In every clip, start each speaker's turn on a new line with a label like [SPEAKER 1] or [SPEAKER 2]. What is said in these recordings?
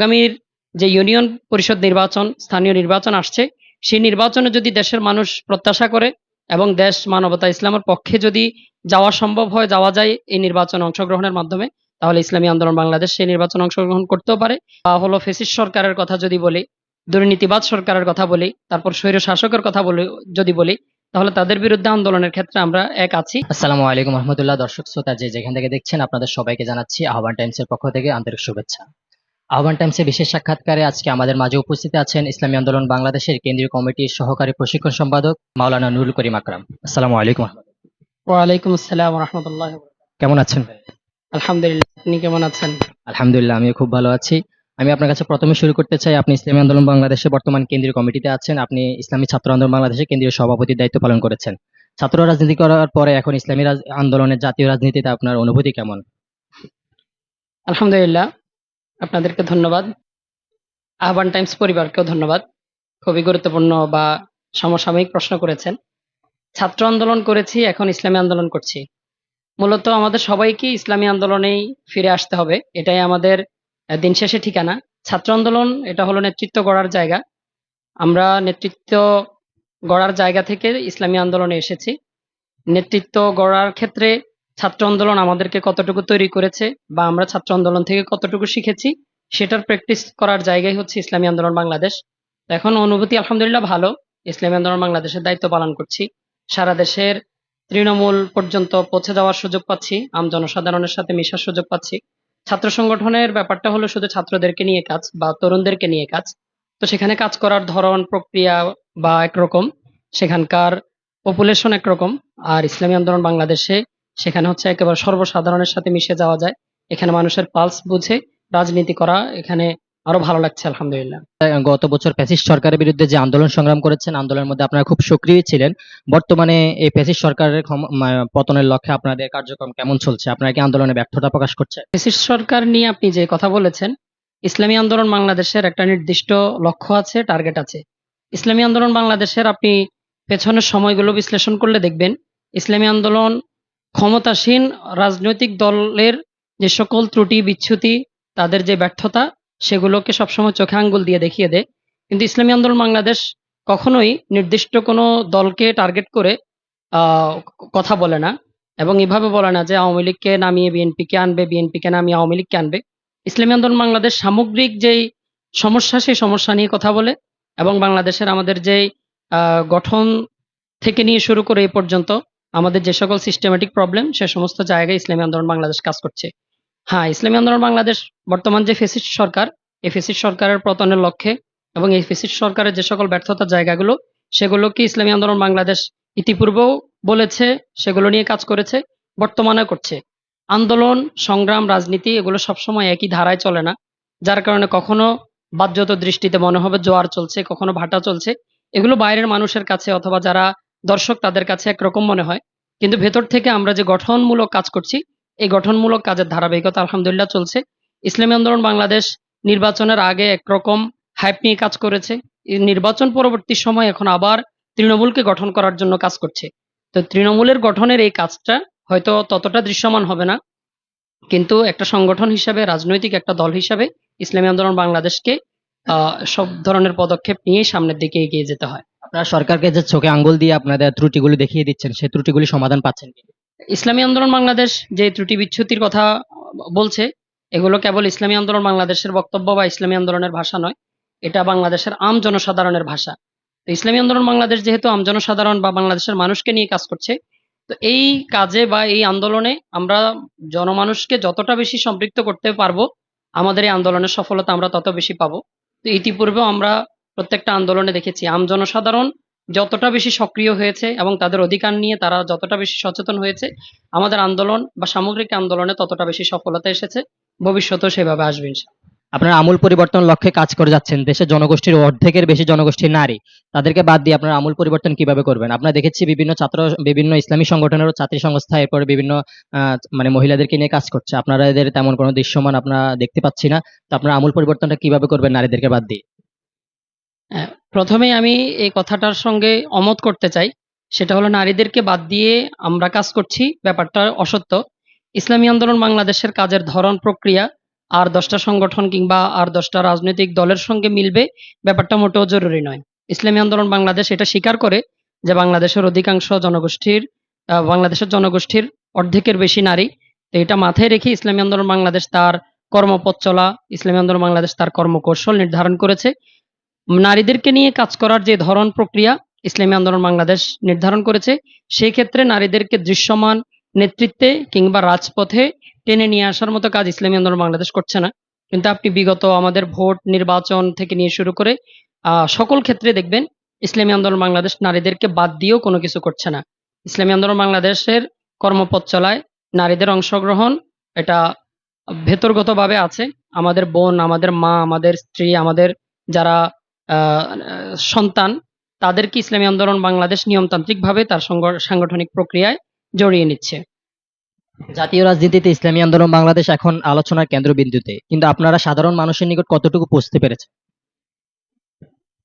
[SPEAKER 1] আগামীর যে ইউনিয়ন পরিষদ নির্বাচন, স্থানীয় নির্বাচন আসছে, সেই নির্বাচনে যদি দেশের মানুষ প্রত্যাশা করে এবং দেশ মানবতা ইসলামের পক্ষে যদি যাওয়া সম্ভব হয়, যাওয়া যায় এই নির্বাচনে অংশগ্রহণের মাধ্যমে, তাহলে ইসলামী আন্দোলন বাংলাদেশ সেই নির্বাচনে অংশগ্রহণ করতেও পারে। বা হলো ফেসিস সরকারের কথা যদি বলি দুর্নীতিবাদ সরকারের কথা বলি, তারপর স্বৈর শাসকের কথা বলি, যদি বলি, তাহলে তাদের বিরুদ্ধে আন্দোলনের ক্ষেত্রে আমরা এক আছি।
[SPEAKER 2] আসসালামু আলাইকুম রহমতুল্লাহ। দর্শক, শ্রোতা যে যেখান থেকে দেখছেন, আপনাদের সবাইকে জানাচ্ছি আহ্বান টাইমসের পক্ষ থেকে আন্তরিক শুভেচ্ছা। আহ্বান টাইমসে বিশেষ সাক্ষাৎকারে আজকে আমাদের মাঝে উপস্থিত আছেন ইসলামী আন্দোলন বাংলাদেশের কেন্দ্রীয় কমিটির সহকারী প্রশিক্ষণ সম্পাদক মাওলানা নুরুল করিম আকরাম। আসসালামু আলাইকুম।
[SPEAKER 1] ওয়ালাইকুম আসসালাম রহমতুল্লাহ
[SPEAKER 2] কেমন আছেন?
[SPEAKER 1] আলহামদুলিল্লাহ আপনি কেমন আছেন?
[SPEAKER 2] আলহামদুলিল্লাহ আমিও খুব ভালো আছি। আমি আপনার কাছে প্রথমে শুরু করতে চাই আপনি ইসলামী আন্দোলন বাংলাদেশে বর্তমান কেন্দ্রীয় কমিটিতে আছেন আপনি ইসলামী ছাত্র আন্দোলন বাংলাদেশের কেন্দ্রীয় সভাপতির দায়িত্ব পালন করেছেন। ছাত্র রাজনীতি করার পরে এখন ইসলামী আন্দোলনের জাতীয় রাজনীতিতে আপনার অনুভূতি কেমন?
[SPEAKER 1] আলহামদুলিল্লাহ আপনাদেরকে ধন্যবাদ। আহ্বান টাইমস পরিবারকেও ধন্যবাদ। খুবই গুরুত্বপূর্ণ বা সমসাময়িক প্রশ্ন করেছেন। ছাত্র আন্দোলন করেছি, এখন ইসলামী আন্দোলন করছি। মূলত আমাদের সবাইকে ইসলামী আন্দোলনেই ফিরে আসতে হবে। এটাই আমাদের দিন শেষে ঠিকানা। ছাত্র আন্দোলন, এটা হলো নেতৃত্ব গড়ার জায়গা। আমরা নেতৃত্ব গড়ার জায়গা থেকে ইসলামী আন্দোলনে এসেছি। নেতৃত্ব গড়ার ক্ষেত্রে ছাত্র আন্দোলন আমাদেরকে কতটুকু তৈরি করেছে বা আমরা ছাত্র আন্দোলন থেকে কতটুকু শিখেছি, সেটার প্র্যাকটিস করার জায়গায় হচ্ছে ইসলামী আন্দোলন বাংলাদেশ। এখন অনুভূতি আলহামদুলিল্লাহ ভালো, ইসলামী আন্দোলন বাংলাদেশের দায়িত্ব পালন করছি। সারা দেশের তৃণমূল পর্যন্ত পৌঁছে যাওয়ার সুযোগ পাচ্ছি, আম জনসাধারণের সাথে মেশার সুযোগ পাচ্ছি। ছাত্র সংগঠনের ব্যাপারটা হলো শুধু ছাত্রদেরকে নিয়ে কাজ বা তরুণদেরকে নিয়ে কাজ। তো সেখানে কাজ করার ধরন, প্রক্রিয়া বা একরকম, সেখানকার পপুলেশন একরকম। আর ইসলামী আন্দোলন বাংলাদেশে সেখানে হচ্ছে একেবারে সর্বসাধারণের সাথে মিশে যাওয়া যায়। এখানে মানুষের পালস বুঝে রাজনীতি করা এখানে আরও ভালো লাগছে আলহামদুলিল্লাহ।
[SPEAKER 2] গত বছর প্যাসিস সরকারের বিরুদ্ধে যে আন্দোলন সংগ্রাম করেছেন আন্দোলনের মধ্যে আপনারা খুব সক্রিয় ছিলেন। বর্তমানে এই ফ্যাসিস্ট সরকারের পতনের লক্ষ্যে আপনাদের কার্যক্রম কেমন চলছে? আপনারা কি আন্দোলনে ব্যর্থতা প্রকাশ করছে
[SPEAKER 1] প্যাসিস সরকার নিয়ে আপনি যে কথা বলেছেন ইসলামী আন্দোলন বাংলাদেশের একটা নির্দিষ্ট লক্ষ্য আছে টার্গেট আছে। ইসলামী আন্দোলন বাংলাদেশের আপনি পেছনের সময়গুলো বিশ্লেষণ করলে দেখবেন ইসলামী আন্দোলন ক্ষমতাসীন রাজনৈতিক দলের যে সকল ত্রুটি, বিচ্যুতি, তাদের যে ব্যর্থতা, সেগুলোকে সবসময় চোখে আঙ্গুল দিয়ে দেখিয়ে দেয় কিন্তু ইসলামী আন্দোলন বাংলাদেশ কখনোই নির্দিষ্ট কোনো দলকে টার্গেট করে কথা বলে না এবং এভাবে বলে না যে আওয়ামী লীগকে নামিয়ে বিএনপিকে আনবে, বিএনপিকে নামিয়ে আওয়ামী লীগকে আনবে। ইসলামী আন্দোলন বাংলাদেশ সামগ্রিক যেই সমস্যা, সেই সমস্যা নিয়ে কথা বলে এবং বাংলাদেশের আমাদের যেই গঠন থেকে নিয়ে শুরু করে এই পর্যন্ত আমাদের যে সকল সিস্টেমেটিক প্রবলেম সে সমস্ত জায়গায় ইসলামী আন্দোলন বাংলাদেশ কাজ করছে। হ্যাঁ ইসলামী আন্দোলন বাংলাদেশ বর্তমান যে ফেসিস্ট সরকার, এই ফেসিস্ট সরকারের পতনের লক্ষ্যে এবং এই ফেসিস্ট সরকারের যে সকল ব্যর্থতার জায়গাগুলো সেগুলোকে ইসলামী আন্দোলন বাংলাদেশ ইতিপূর্বেও বলেছে, সেগুলো নিয়ে কাজ করেছে বর্তমানে করছে। আন্দোলন, সংগ্রাম, রাজনীতি, এগুলো সবসময় একই ধারায় চলে না, যার কারণে কখনো বাহ্যত দৃষ্টিতে মনে হবে জোয়ার চলছে, কখনো ভাটা চলছে। এগুলো বাইরের মানুষের কাছে অথবা যারা দর্শক তাদের কাছে একরকম মনে হয়। কিন্তু ভেতর থেকে আমরা যে গঠনমূলক কাজ করছি, এই গঠনমূলক কাজের ধারাবাহিকতা আলহামদুলিল্লাহ চলছে। ইসলামী আন্দোলন বাংলাদেশ নির্বাচনের আগে একরকম হাইপ নিয়ে কাজ করেছে। নির্বাচন পরবর্তী সময় এখন আবার তৃণমূলকে গঠন করার জন্য কাজ করছে। তো তৃণমূলের গঠনের এই কাজটা হয়তো ততটা দৃশ্যমান হবে না। কিন্তু একটা সংগঠন হিসাবে, রাজনৈতিক একটা দল হিসাবে ইসলামী আন্দোলন বাংলাদেশকে সব ধরনের পদক্ষেপ নিয়ে সামনের দিকে এগিয়ে যেতে হয়।
[SPEAKER 2] আপনারা সরকারকে যে চোখে আঙ্গুল দিয়ে আপনাদের ত্রুটিগুলি দেখিয়ে দিচ্ছেন, সেই ত্রুটিগুলি সমাধান পাচ্ছেন কি?
[SPEAKER 1] ইসলামী আন্দোলন বাংলাদেশ যে ত্রুটি বিচ্যুতির কথা বলছে, এগুলো কেবল ইসলামী আন্দোলন বাংলাদেশের বক্তব্য বা ইসলামী আন্দোলনের ভাষা নয়, এটা বাংলাদেশের আম জনসাধারণের ভাষা। তো ইসলামী আন্দোলন বাংলাদেশ যেহেতু আম জনসাধারণ বা বাংলাদেশের মানুষকে নিয়ে কাজ করছে, তো এই কাজে বা এই আন্দোলনে আমরা জনমানুষকে যতটা বেশি সম্পৃক্ত করতে পারব, আমাদের এই আন্দোলনের সফলতা আমরা তত বেশি পাবো। তো ইতিপূর্বেও আমরা প্রত্যেকটা আন্দোলনে দেখেছি। আম জনসাধারণ যতটা বেশি সক্রিয় হয়েছে এবং তাদের অধিকার নিয়ে তারা যতটা বেশি সচেতন হয়েছে, আমাদের আন্দোলন বা সামগ্রিক আন্দোলনে ততটা বেশি সফলতা এসেছে। ভবিষ্যতেও সেভাবে আসবে।
[SPEAKER 2] আপনারা আমূল পরিবর্তন লক্ষ্যে কাজ করে যাচ্ছেন। দেশের জনগোষ্ঠীর অর্ধেকের বেশি জনগোষ্ঠী নারী, তাদেরকে বাদ দিয়ে আপনারা আমূল পরিবর্তন কীভাবে করবেন? আপনারা দেখেছি বিভিন্ন ছাত্র, বিভিন্ন ইসলামী সংগঠনেরও ছাত্রী সংস্থা, এরপরে বিভিন্ন মানে মহিলাদেরকে নিয়ে কাজ করছে। আপনারা এদের তেমন কোনো দৃশ্যমান আপনারা দেখতে পাচ্ছি না। তো আপনারা আমূল পরিবর্তনটা কীভাবে করবেন নারীদেরকে বাদ দিয়ে?
[SPEAKER 1] প্রথমে আমি এই কথাটার সঙ্গে অমত করতে চাই। সেটা হলো নারীদেরকে বাদ দিয়ে আমরা কাজ করছি, ব্যাপারটা অসত্য। ইসলামী আন্দোলন বাংলাদেশের কাজের ধরন প্রক্রিয়া, আর দশটা সংগঠন কিংবা আর দশটা রাজনৈতিক দলের সঙ্গে মিলবে, ব্যাপারটা মোটেও জরুরি নয়। ইসলামী আন্দোলন বাংলাদেশ এটা স্বীকার করে যে বাংলাদেশের অধিকাংশ জনগোষ্ঠীর বাংলাদেশের জনগোষ্ঠীর অর্ধেকের বেশি নারী। তো এটা মাথায় রেখে ইসলামী আন্দোলন বাংলাদেশ তার কর্মপথ চলা, ইসলামী আন্দোলন বাংলাদেশ তার কর্মকৌশল নির্ধারণ করেছে। নারীদেরকে নিয়ে কাজ করার যে ধরন প্রক্রিয়া ইসলামী আন্দোলন বাংলাদেশ নির্ধারণ করেছে, সেই ক্ষেত্রে নারীদেরকে দৃশ্যমান নেতৃত্বে কিংবা রাজপথে টেনে নিয়ে আসার মতো কাজ ইসলামী আন্দোলন বাংলাদেশ করছে না। কিন্তু আপনি বিগত আমাদের ভোট, নির্বাচন থেকে নিয়ে শুরু করে সকল ক্ষেত্রে দেখবেন ইসলামী আন্দোলন বাংলাদেশ নারীদেরকে বাদ দিয়েও কোনো কিছু করছে না। ইসলামী আন্দোলন বাংলাদেশের কর্মপথ চলায় নারীদের অংশগ্রহণ এটা ভেতরগতভাবে আছে। আমাদের বোন, আমাদের মা, আমাদের স্ত্রী, আমাদের যারা সন্তান তাদেরকে ইসলামী আন্দোলন বাংলাদেশ নিয়মতান্ত্রিকভাবে তার সংগ- সাংগঠনিক প্রক্রিয়ায় জড়িয়ে নিচ্ছে।
[SPEAKER 2] জাতীয় রাজনীতিতে ইসলামী আন্দোলন বাংলাদেশ এখন আলোচনার কেন্দ্রবিন্দুতে কিন্তু আপনারা সাধারণ মানুষের নিকট কতটুকু পৌঁছতে পেরেছেন?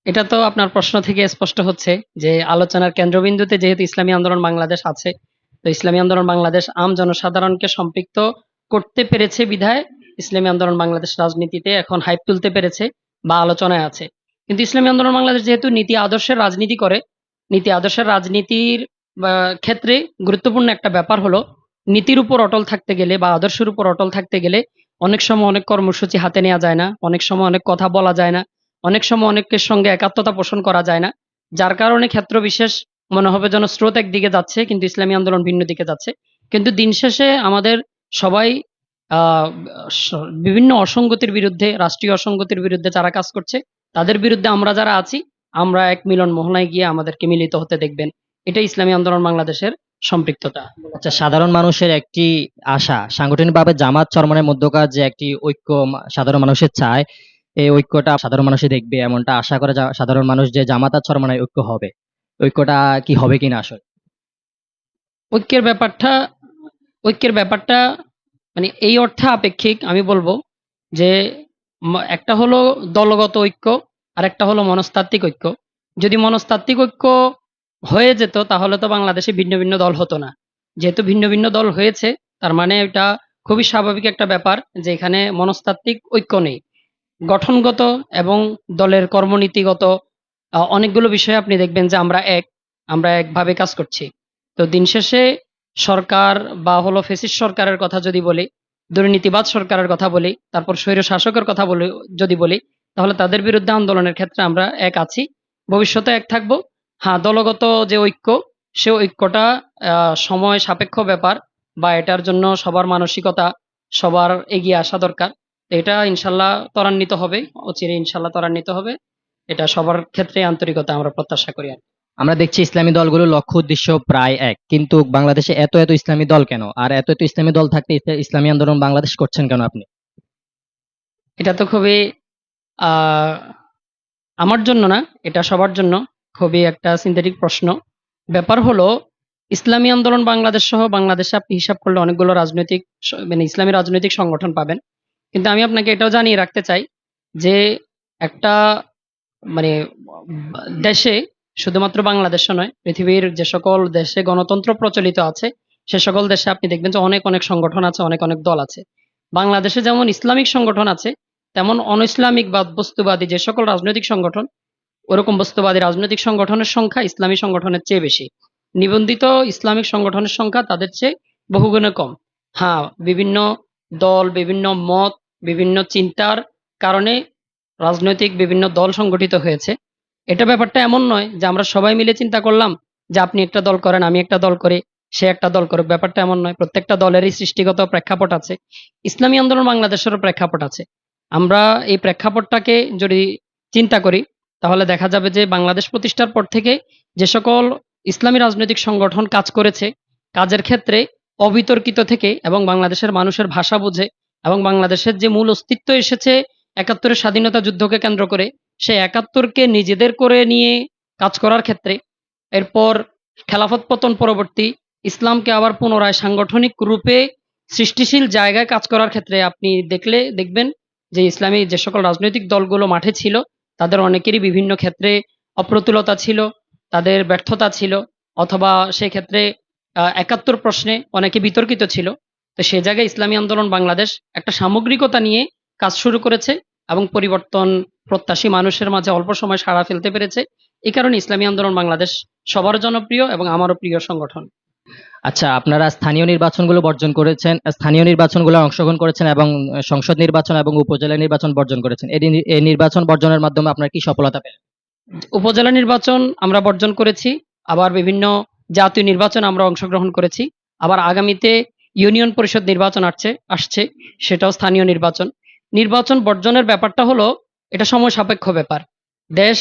[SPEAKER 1] এটা তো আপনার প্রশ্ন থেকে স্পষ্ট হচ্ছে যে আলোচনার কেন্দ্রবিন্দুতে যেহেতু ইসলামী আন্দোলন বাংলাদেশ আছে তো ইসলামী আন্দোলন বাংলাদেশ আম জনসাধারণকে সম্পৃক্ত করতে পেরেছে বিধায় ইসলামী আন্দোলন বাংলাদেশ রাজনীতিতে এখন হাইপ তুলতে পেরেছে বা আলোচনায় আছে। কিন্তু ইসলামী আন্দোলন বাংলাদেশ যেহেতু নীতি আদর্শের রাজনীতি করে, নীতি আদর্শের রাজনীতির ক্ষেত্রে গুরুত্বপূর্ণ একটা ব্যাপার হলো, নীতির উপর অটল থাকতে গেলে বা আদর্শের উপর অটল থাকতে গেলে অনেক সময় অনেক কর্মসূচি হাতে নেওয়া যায় না, অনেক সময় অনেক কথা বলা যায় না, অনেক সময় অনেকের সঙ্গে একাত্মতা পোষণ করা যায় না, যার কারণে ক্ষেত্র বিশেষ মনে হবে যেন স্রোত একদিকে যাচ্ছে, কিন্তু ইসলামী আন্দোলন ভিন্ন দিকে যাচ্ছে। কিন্তু দিন শেষে আমাদের সবাই বিভিন্ন অসঙ্গতির বিরুদ্ধে, রাষ্ট্রীয় অসঙ্গতির বিরুদ্ধে যারা কাজ করছে তাদের বিরুদ্ধে আমরা যারা আছি আমরা এক মিলন মোহনায় গিয়ে আমাদেরকে মিলিত হতে দেখবেন। এটা ইসলামী আন্দোলন বাংলাদেশের সম্পৃক্ততা।
[SPEAKER 2] আচ্ছা সাধারণ মানুষের একটি আশা সাংগঠনিকভাবে জামাত চরমনের মধ্যকার যে একটি ঐক্য সাধারণ মানুষের চায় এই ঐক্যটা সাধারণ মানুষই দেখবে এমনটা আশা করে সাধারণ মানুষ যে জামাত আর চরমনায় ঐক্য হবে। ঐক্যটা কি হবে কিনা আসলে?
[SPEAKER 1] ঐক্যের ব্যাপারটা ঐক্যের ব্যাপারটা মানে এই অর্থে আপেক্ষিক আমি বলব যে একটা হলো দলগত ঐক্য আর একটা হলো মনস্তাত্ত্বিক ঐক্য। যদি মনস্তাত্ত্বিক ঐক্য হয়ে যেত, তাহলে তো বাংলাদেশে ভিন্ন ভিন্ন দল হতো না। যেহেতু ভিন্ন ভিন্ন দল হয়েছে, তার মানে এটা খুবই স্বাভাবিক একটা ব্যাপার যে এখানে মনস্তাত্ত্বিক ঐক্য নেই। গঠনগত এবং দলের কর্মনীতিগত অনেকগুলো বিষয়ে আপনি দেখবেন যে আমরা এক, আমরা একভাবে কাজ করছি। তো দিন শেষে সরকার বা হলো ফেসিস সরকারের কথা যদি বলি দুর্নীতিবাদ সরকারের কথা বলি, তারপর স্বৈর শাসকের কথা বলি, যদি বলি, তাহলে তাদের বিরুদ্ধে আন্দোলনের ক্ষেত্রে আমরা এক আছি। ভবিষ্যতে এক থাকব। হ্যাঁ দলগত যে ঐক্য, সে ঐক্যটা সময় সাপেক্ষ ব্যাপার বা এটার জন্য সবার মানসিকতা, সবার এগিয়ে আসা দরকার। এটা ইনশাল্লাহ ত্বরান্বিত হবে, অচিরে ইনশাল্লাহ ত্বরান্বিত হবে। এটা সবার ক্ষেত্রে আন্তরিকতা আমরা প্রত্যাশা করি আর।
[SPEAKER 2] আমরা দেখছি ইসলামী দলগুলোর লক্ষ্য উদ্দেশ্য প্রায় এক। কিন্তু বাংলাদেশে এত এত ইসলামী দল কেন? আর এত এত ইসলামী দল থাকতে ইসলামী আন্দোলন বাংলাদেশ করছেন কেন আপনি?
[SPEAKER 1] এটা তো খুবই আমার জন্য না, এটা সবার জন্য খুবই একটা সিনথেটিক প্রশ্ন। ব্যাপার হলো, ইসলামী আন্দোলন বাংলাদেশ সহ বাংলাদেশে আপনি হিসাব করলে অনেকগুলো রাজনৈতিক মানে ইসলামী রাজনৈতিক সংগঠন পাবেন। কিন্তু আমি আপনাকে এটাও জানিয়ে রাখতে চাই যে একটা মানে দেশে শুধুমাত্র বাংলাদেশে নয়, পৃথিবীর যে সকল দেশে গণতন্ত্র প্রচলিত আছে, সে সকল দেশে আপনি দেখবেন যে অনেক অনেক সংগঠন আছে, অনেক অনেক দল আছে। বাংলাদেশে যেমন ইসলামিক সংগঠন আছে, তেমন অন ইসলামিক বা বস্তুবাদী যে সকল রাজনৈতিক সংগঠন, ওরকম বস্তুবাদী রাজনৈতিক সংগঠনের সংখ্যা ইসলামী সংগঠনের চেয়ে বেশি। নিবন্ধিত ইসলামিক সংগঠনের সংখ্যা তাদের চেয়ে বহুগুণে কম। হ্যাঁ বিভিন্ন দল, বিভিন্ন মত, বিভিন্ন চিন্তার কারণে রাজনৈতিক বিভিন্ন দল সংগঠিত হয়েছে। এটা ব্যাপারটা এমন নয় যে আমরা সবাই মিলে চিন্তা করলাম যে আপনি একটা দল করেন, আমি একটা দল করি, সে একটা দল করুক। ব্যাপারটা এমন নয়, প্রত্যেকটা দলেরই সৃষ্টিগত প্রেক্ষাপট আছে। ইসলামী আন্দোলন বাংলাদেশেরও প্রেক্ষাপট আছে। আমরা এই প্রেক্ষাপটটাকে যদি চিন্তা করি, তাহলে দেখা যাবে যে বাংলাদেশ প্রতিষ্ঠার পর থেকে যে সকল ইসলামী রাজনৈতিক সংগঠন কাজ করেছে, কাজের ক্ষেত্রে অবিতর্কিত থেকে এবং বাংলাদেশের মানুষের ভাষা বুঝে এবং বাংলাদেশের যে মূল অস্তিত্ব এসেছে একাত্তরের স্বাধীনতা যুদ্ধকে কেন্দ্র করে সেই একাত্তরকে নিজেদের করে নিয়ে কাজ করার ক্ষেত্রে এরপর খেলাফত পতন পরবর্তী ইসলামকে আবার পুনরায় সাংগঠনিক রূপে সৃষ্টিশীল জায়গায় কাজ করার ক্ষেত্রে আপনি দেখলে, দেখবেন যে ইসলামী যে সকল রাজনৈতিক দলগুলো মাঠে ছিল, তাদের অনেকেরই বিভিন্ন ক্ষেত্রে অপ্রতুলতা ছিল, তাদের ব্যর্থতা ছিল, অথবা সেই ক্ষেত্রে একাত্তর প্রশ্নে অনেকে বিতর্কিত ছিল। তো সে জায়গায় ইসলামী আন্দোলন বাংলাদেশ একটা সামগ্রিকতা নিয়ে কাজ শুরু করেছে। এবং পরিবর্তন প্রত্যাশী মানুষের মাঝে অল্প সময় সাড়া ফেলতে পেরেছে। এই কারণে ইসলামী আন্দোলন বাংলাদেশ সবার জনপ্রিয় এবং আমারও প্রিয় সংগঠন।
[SPEAKER 2] আচ্ছা আপনারা স্থানীয় নির্বাচনগুলো বর্জন করেছেন স্থানীয় নির্বাচনগুলো অংশগ্রহণ করেছেন এবং সংসদ নির্বাচন এবং উপজেলা নির্বাচন বর্জন করেছেন। এই এই নির্বাচন বর্জনের মাধ্যমে আপনার কি সফলতা পেলেন?
[SPEAKER 1] উপজেলা নির্বাচন আমরা বর্জন করেছি আবার বিভিন্ন জাতীয় নির্বাচন আমরা অংশগ্রহণ করেছি আবার আগামীতে ইউনিয়ন পরিষদ নির্বাচন আসছে আসছে সেটাও স্থানীয় নির্বাচন। নির্বাচন বর্জনের ব্যাপারটা হলো, এটা সময় সাপেক্ষ ব্যাপার। দেশ,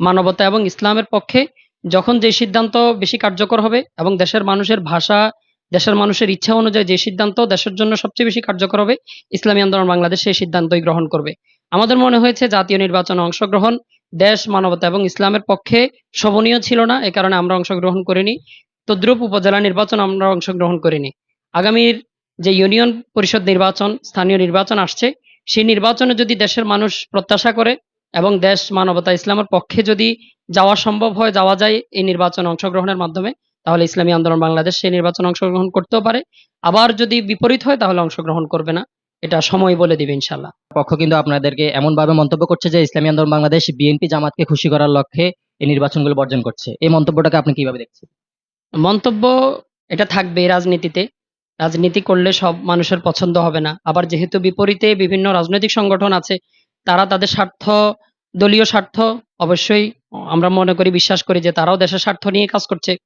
[SPEAKER 1] মানবতা এবং ইসলামের পক্ষে যখন যে সিদ্ধান্ত বেশি কার্যকর হবে এবং দেশের মানুষের ভাষা, দেশের মানুষের ইচ্ছা অনুযায়ী যে সিদ্ধান্ত দেশের জন্য সবচেয়ে বেশি কার্যকর হবে, ইসলামী আন্দোলন বাংলাদেশ সেই সিদ্ধান্তই গ্রহণ করবে। আমাদের মনে হয়েছে জাতীয় নির্বাচনে অংশগ্রহণ, দেশ, মানবতা এবং ইসলামের পক্ষে শোভনীয় ছিল না, এ কারণে আমরা অংশগ্রহণ করিনি। তদ্রুপ উপজেলা নির্বাচন আমরা অংশগ্রহণ করিনি। আগামীর যে ইউনিয়ন পরিষদ নির্বাচন, স্থানীয় নির্বাচন আসছে সেই নির্বাচনে যদি দেশের মানুষ প্রত্যাশা করে এবং দেশ মানবতা ইসলামের পক্ষে যদি যাওয়া সম্ভব হয় যাওয়া যায় এই নির্বাচনে অংশগ্রহণের মাধ্যমে তাহলে ইসলামী আন্দোলন বাংলাদেশ সেই নির্বাচনে অংশগ্রহণ করতেও পারে। আবার যদি বিপরীত হয় তাহলে অংশগ্রহণ করবে না। এটা সময় বলে দিবে ইনশাল্লাহ
[SPEAKER 2] পক্ষ কিন্তু আপনাদেরকে এমন ভাবে মন্তব্য করছে যে ইসলামী আন্দোলন বাংলাদেশ বিএনপি জামাতকে খুশি করার লক্ষ্যে এই নির্বাচনগুলো বর্জন করছে। এই মন্তব্যটাকে আপনি কীভাবে দেখছেন?
[SPEAKER 1] মন্তব্য এটা থাকবে রাজনীতিতে। রাজনীতি করলে সব মানুষের পছন্দ হবে না। আবার যেহেতু বিপরীতে বিভিন্ন রাজনৈতিক সংগঠন আছে, তারা তাদের স্বার্থ, দলীয় স্বার্থ অবশ্যই আমরা মনে করি, বিশ্বাস করি যে তারাও দেশের স্বার্থ নিয়ে কাজ করছে।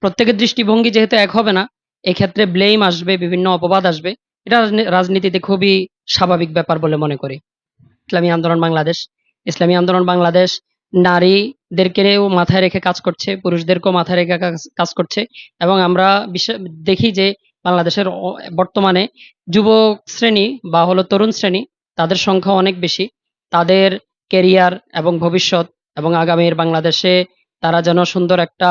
[SPEAKER 1] প্রত্যেকের দৃষ্টিভঙ্গি যেহেতু এক হবে না, এক্ষেত্রে ব্লেম আসবে, বিভিন্ন অপবাদ আসবে। এটা রাজনীতিতে খুবই স্বাভাবিক ব্যাপার বলে মনে করি। ইসলামী আন্দোলন বাংলাদেশ। ইসলামী আন্দোলন বাংলাদেশ নারীদেরকেও মাথায় রেখে কাজ করছে, পুরুষদেরকেও মাথায় রেখে কাজ- করছে। এবং আমরা দেখি যে বাংলাদেশের বর্তমানে যুবক শ্রেণি বা হলো তরুণ শ্রেণি তাদের সংখ্যা অনেক বেশি। তাদের কেরিয়ার এবং ভবিষ্যৎ এবং আগামীর বাংলাদেশে তারা যেন সুন্দর একটা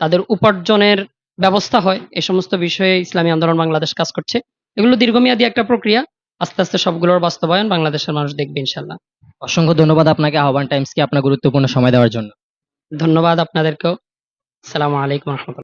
[SPEAKER 1] তাদের উপার্জনের ব্যবস্থা হয় এই সমস্ত বিষয়ে ইসলামী আন্দোলন বাংলাদেশ কাজ করছে। এগুলো দীর্ঘমেয়াদী একটা প্রক্রিয়া। আস্তে আস্তে সবগুলোর বাস্তবায়ন বাংলাদেশের মানুষ দেখবে ইনশাল্লাহ
[SPEAKER 2] অসংখ্য ধন্যবাদ আপনাকে আহ্বান টাইমসকে আপনার গুরুত্বপূর্ণ সময় দেওয়ার জন্য।
[SPEAKER 1] ধন্যবাদ আপনাদেরকেও। সালামু আলাইকুম রহমতুল্লাহ।